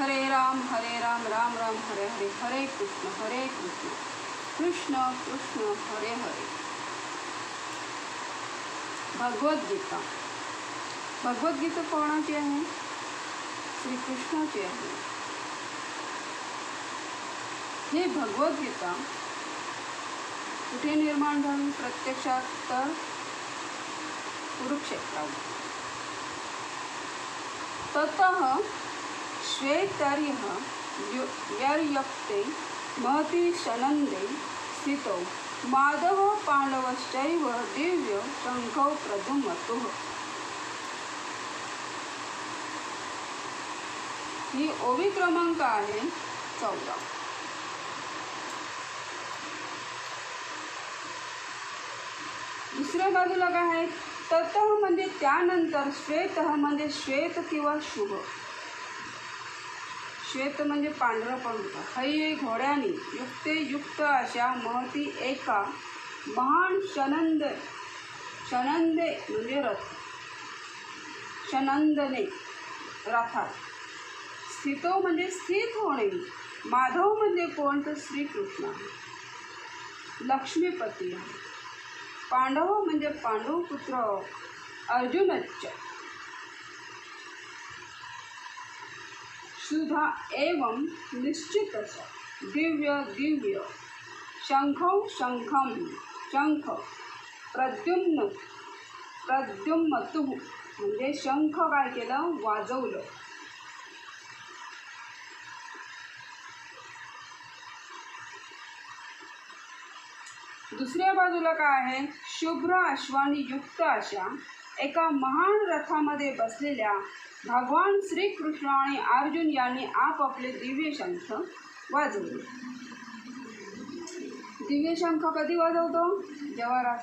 हरे राम हरे राम राम राम हरे हरे हरे कृष्ण हरे कृष्ण। कृष्ण कृष्ण हरे हरे। भगवद्गीता भगवद्गीता कोणाची आहे? श्रीकृष्णाची आहे. ही भगवद्गीता कुठे निर्माण झाली? प्रत्यक्षात तर कुरुक्षेत्रावर. ततः श्वेतर्य व्यर्यक्ते महती शनन्दे स्थितौ। माधव पाण्डवश्चैव दिव्य शङ्खौ प्रदुमतुः। ही ओवी क्रमांक आहे चौदा. दुसऱ्या बाजूला काय आहे? तत म्हणजे त्यानंतर श्वेत म्हणजे श्वेत किंवा शुभ. श्वेत म्हणजे पांढरं पण होतं घोड्याने युक्ते युक्त अशा महती एका महान शनंद शनंदे म्हणजे रथ. शनंदने रथात. स्थितो म्हणजे स्थित होणे. माधव म्हणजे कोण? तर श्रीकृष्ण. आहे लक्ष्मीपती. आहे पांडव म्हणजे पांडव पुत्र अर्जुनच सुधा एवं निश्चितच दिव्य दिव्य। शंखौ शंखम शंख। प्रद्युम्न। प्रद्युम्मतु म्हणजे शंख काय केलं? वाजवलं. दुसऱ्या बाजूला काय आहे? शुभ्र अश्वानी युक्त अशा एका महान रथामध्ये बसलेल्या भगवान श्रीकृष्ण आणि अर्जुन यांनी आपापले दिव्य शंख वाजवले. दिव्य शंख कधी वाजवतो? जेव्हा रा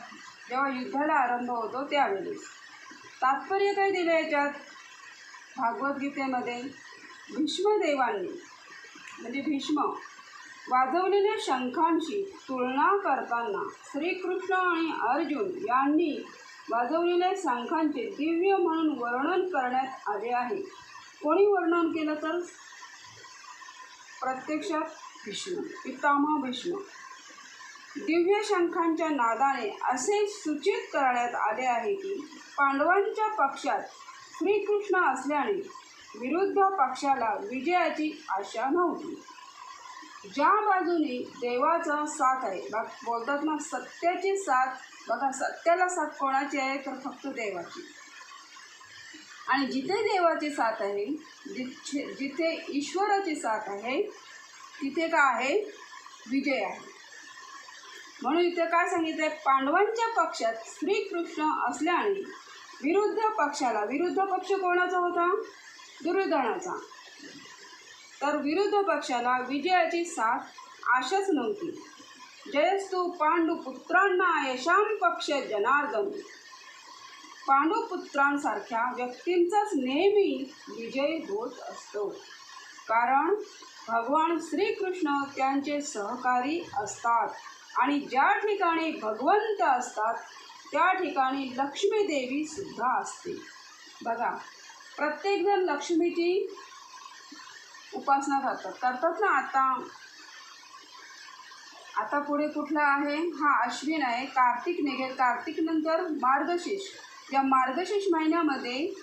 जेव्हा युद्धाला आरंभ होतो त्यावेळेस. तात्पर्य काय दिलं याच्यात? भागवद्गीतेमध्ये भीष्मदेवांनी म्हणजे भीष्म वाजवलेल्या शंखांशी तुलना करताना श्रीकृष्ण आणि अर्जुन यांनी वाजवलेल्या शंखांचे दिव्य म्हणून वर्णन करण्यात आले आहे. कोणी वर्णन केलं तर? प्रत्यक्षात भीष्म पितामह भीष्म दिव्य शंखांच्या नादाने असे सूचित करण्यात आले आहे की पांडवांच्या पक्षात श्रीकृष्ण असल्याने विरुद्ध पक्षाला विजयाची आशा नव्हती. ज्या बाजूने देवाचा साथ आहे बा बोलतात ना सत्याची साथ बघा सत्याला साथ कोणाची आहे? तर फक्त देवाची. आणि जिथे देवाची साथ आहे जिथे जिथे ईश्वराची साथ आहे तिथे काय आहे? विजय आहे. म्हणून इथे काय सांगितलं आहे पांडवांच्या पक्षात श्रीकृष्ण असल्याने विरुद्ध पक्षाला विरुद्ध पक्ष कोणाचा होता? दुर्योधनाचा. तर विरुद्ध पक्षाला विजयाची साथ आशाच नव्हती. जयस्तू पांडुपुत्रांना यशाम पक्ष जनार्दन. पांडुपुत्रांसारख्या व्यक्तींचाच नेहमी विजय होत असतो. कारण भगवान श्रीकृष्ण त्यांचे सहकारी असतात आणि ज्या ठिकाणी भगवंत असतात त्या ठिकाणी लक्ष्मी देवी सुद्धा असते. बघा प्रत्येकजण लक्ष्मीची उपासना करतात. करतात ना आता आता पुढे कुठला आहे? हा अश्विन आहे. कार्तिक निघेल कार्तिक नंतर मार्गशीर्ष. या मार्गशीर्ष महिन्यामध्ये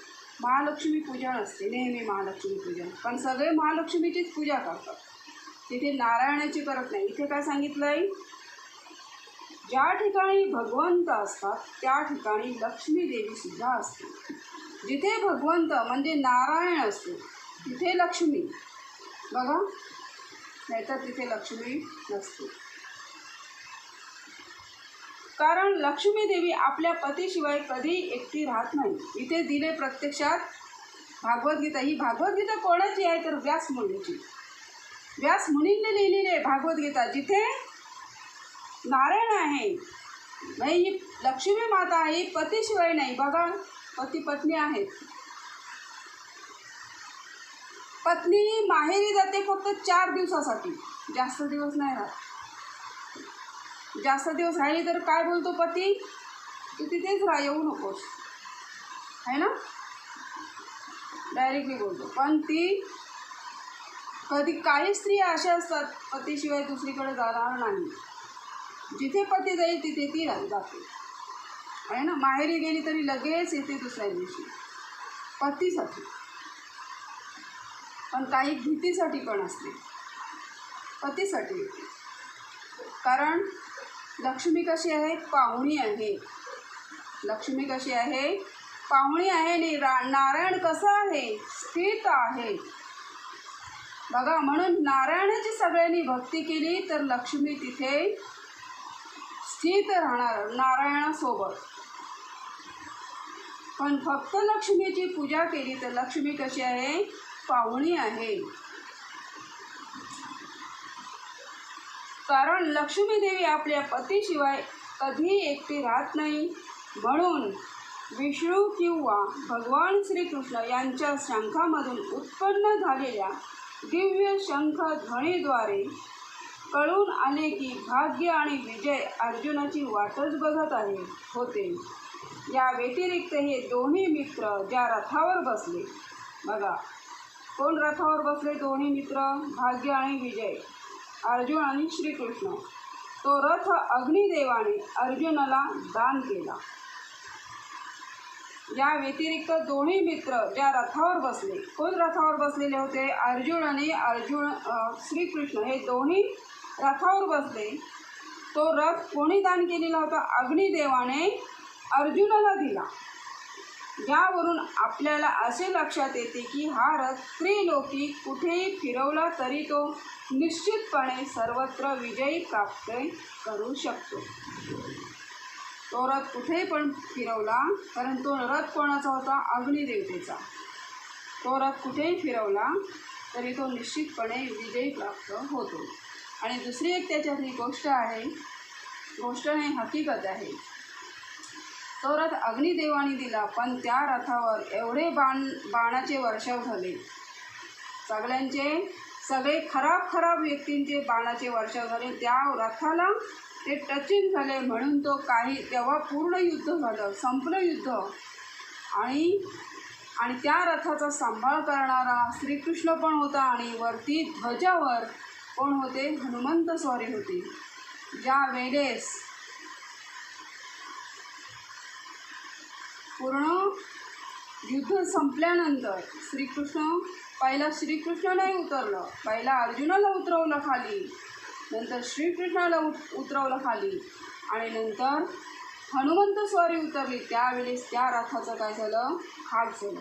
महालक्ष्मी पूजन असते. नेहमी महालक्ष्मी पूजन. पण सगळे महालक्ष्मीचीच पूजा करतात. तिथे नारायणाची करत नाही. इथे काय सांगितलं आहे ज्या ठिकाणी भगवंत असतात त्या ठिकाणी लक्ष्मी देवी सुद्धा असते. जिथे भगवंत म्हणजे नारायण असतो तिथे लक्ष्मी. बघा. नाहीतर तिथे लक्ष्मी नसते. कारण लक्ष्मी देवी आपल्या पतीशिवाय कधी एकटी राहत नाही. इथे दिले प्रत्यक्षात भागवद्गीता ही भागवद्गीता कोणाची आहे तर व्यास मुनीची. व्यास मुनींनी लिहिलेली आहे भागवद्गीता जिथे नारायण आहे नाही ही लक्ष्मी माता आहे पतीशिवाय नाही. बघा पती पत्नी आहेत. पत्नी माहेरी जाते फक्त चार दिवसासाठी. जास्त दिवस नाही राहत. जास्त दिवस राहिली तर काय बोलतो पती? तू तिथेच राह येऊ नकोस. आहे ना? डायरेक्टली बोलतो. पण ती कधी काही स्त्रिया अशा असतात पतीशिवाय दुसरीकडे जाणार नाही. जिथे पती जाईल तिथे ती जाते. आहे ना? माहेरी गेली तरी लगेच येते दुसऱ्या दिवशी. पतीसाठी. पण काही भीतीसाठी पण असते. पतीसाठी. कारण लक्ष्मी कशी आहे? पाहुणी आहे. लक्ष्मी कशी आहे? पाहुणी आहे आणि रा नारायण कसं आहे? स्थित आहे. बघा म्हणून नारायणाची सगळ्यांनी भक्ती केली तर लक्ष्मी तिथे स्थित राहणार नारायणासोबत. पण फक्त लक्ष्मीची पूजा केली तर लक्ष्मी कशी आहे? पाहुणी आहे. कारण लक्ष्मी देवी आपल्या पतीशिवाय कधी एकटी राहत नाही. म्हणून विष्णू किंवा भगवान श्रीकृष्ण यांच्या शंखामधून उत्पन्न झालेल्या दिव्य शंख ध्वनीद्वारे कळून आले की भाग्य आणि विजय अर्जुनाची वाटच बघत आहे होते. या व्यतिरिक्त हे दोन्ही मित्र ज्या रथावर बसले. बघा कोण रथावर बसले दोन्ही मित्र भाग्य आणि विजय? अर्जुन आणि श्रीकृष्ण. तो रथ अग्निदेवाने अर्जुनाला दान केला. या व्यतिरिक्त दोन्ही मित्र ज्या रथावर बसले कोण रथावर बसलेले होते? अर्जुन आणि अर्जुन श्रीकृष्ण. हे दोन्ही रथावर बसले. तो रथ कोणी दान केलेला होता? अग्निदेवाने अर्जुनाला दिला. यावरून आपल्याला असे लक्षात येते की हा रथ त्रिलोकी कुठेही फिरवला तरी तो निश्चितपणे सर्वत्र विजयी प्राप्त करू शकतो. तो रथ कुठेही पण फिरवला कारण तो रथ कोणाचा होता? अग्निदेवतेचा. तो रथ कुठेही फिरवला तरी तो निश्चितपणे विजयी प्राप्त होतो. आणि दुसरी एक त्याच्यातली गोष्ट आहे गोष्ट नाही हकीकत आहे. तो रथ अग्निदेवाने दिला पण त्या रथावर एवढे बाण बाणाचे वर्षाव झाले. सगळ्यांचे सगळे खराब खराब व्यक्तींचे बाणाचे वर्षाव झाले. त्या रथाला ते टचिंग झाले. म्हणून तो काही तेव्हा पूर्ण युद्ध झालं संपलं युद्ध. आणि आणि त्या रथाचा सांभाळ करणारा श्रीकृष्ण पण होता आणि वरती ध्वजावर कोण होते? हनुमंत स्वारी होते. ज्या वेळेस पूर्ण युद्ध संपल्यानंतर श्रीकृष्ण पहिला श्रीकृष्ण नाही उतरलं. पहिला अर्जुनाला उतरवलं खाली. नंतर श्रीकृष्णाला उत उतरवलं खाली. आणि नंतर हनुमंत स्वारी उतरली. त्यावेळेस त्या रथाचं काय झालं? खाक झालं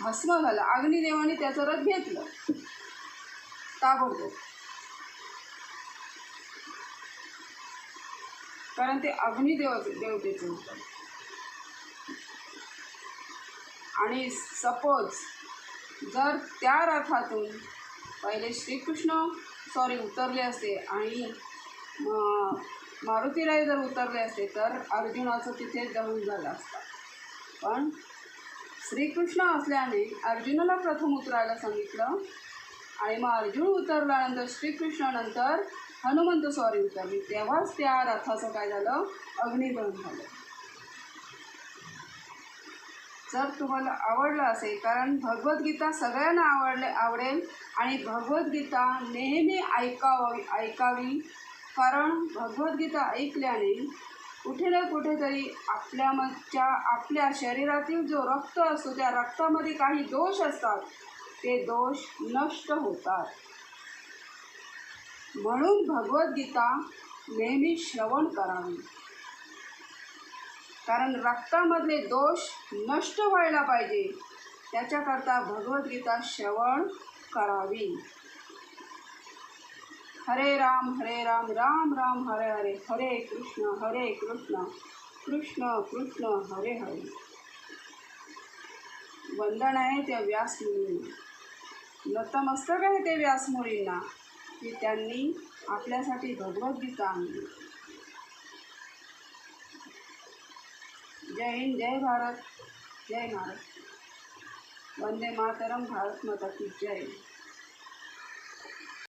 भस्म झालं. अग्निदेवाने त्याचं रथ घेतलं. ताबडतोब. कारण ते अग्निदेव देवतेचं होतं आणि सपोज जर त्या रथातून पहिले श्रीकृष्ण सॉरी उतरले असते आणि मारुतीलाही जर उतरले असते तर अर्जुनाचं तिथे दहन झालं असतं. पण श्रीकृष्ण असल्याने अर्जुनाला प्रथम उतरायला सांगितलं. आणि मग अर्जुन उतरल्यानंतर श्रीकृष्णानंतर हनुमंत स्वारी उतरली तेव्हाच त्या रथाचं काय झालं? अग्निदहन झालं. जर तुम्हाला आवडलं असेल कारण भगवद्गीता सगळ्यांना आवडले आवडेल आणि भगवद्गीता नेहमी ऐकावी ऐकावी. कारण भगवद्गीता ऐकल्याने कुठे ना कुठेतरी आपल्यामच्या आपल्या शरीरातील जो रक्त असतो त्या रक्तामध्ये काही दोष असतात. ते दोष नष्ट होतात. म्हणून भगवद्गीता नेहमी श्रवण करावी. कारण रक्तामधले दोष नष्ट व्हायला पाहिजे. त्याच्याकरता भगवद्गीता श्रवण करावी. हरे राम हरे राम राम राम हरे हरे. हरे कृष्ण हरे कृष्ण. कृष्ण कृष्ण हरे हरे. वंदन आहे त्या व्यासमुनींना. नतमस्तक आहे ते व्यासमुनींना. की त्यांनी आपल्यासाठी भगवद्गीता आणली. जय हिंद जय भारत जय महाराष्ट्र. वंदे मातरम भारत माता की जय.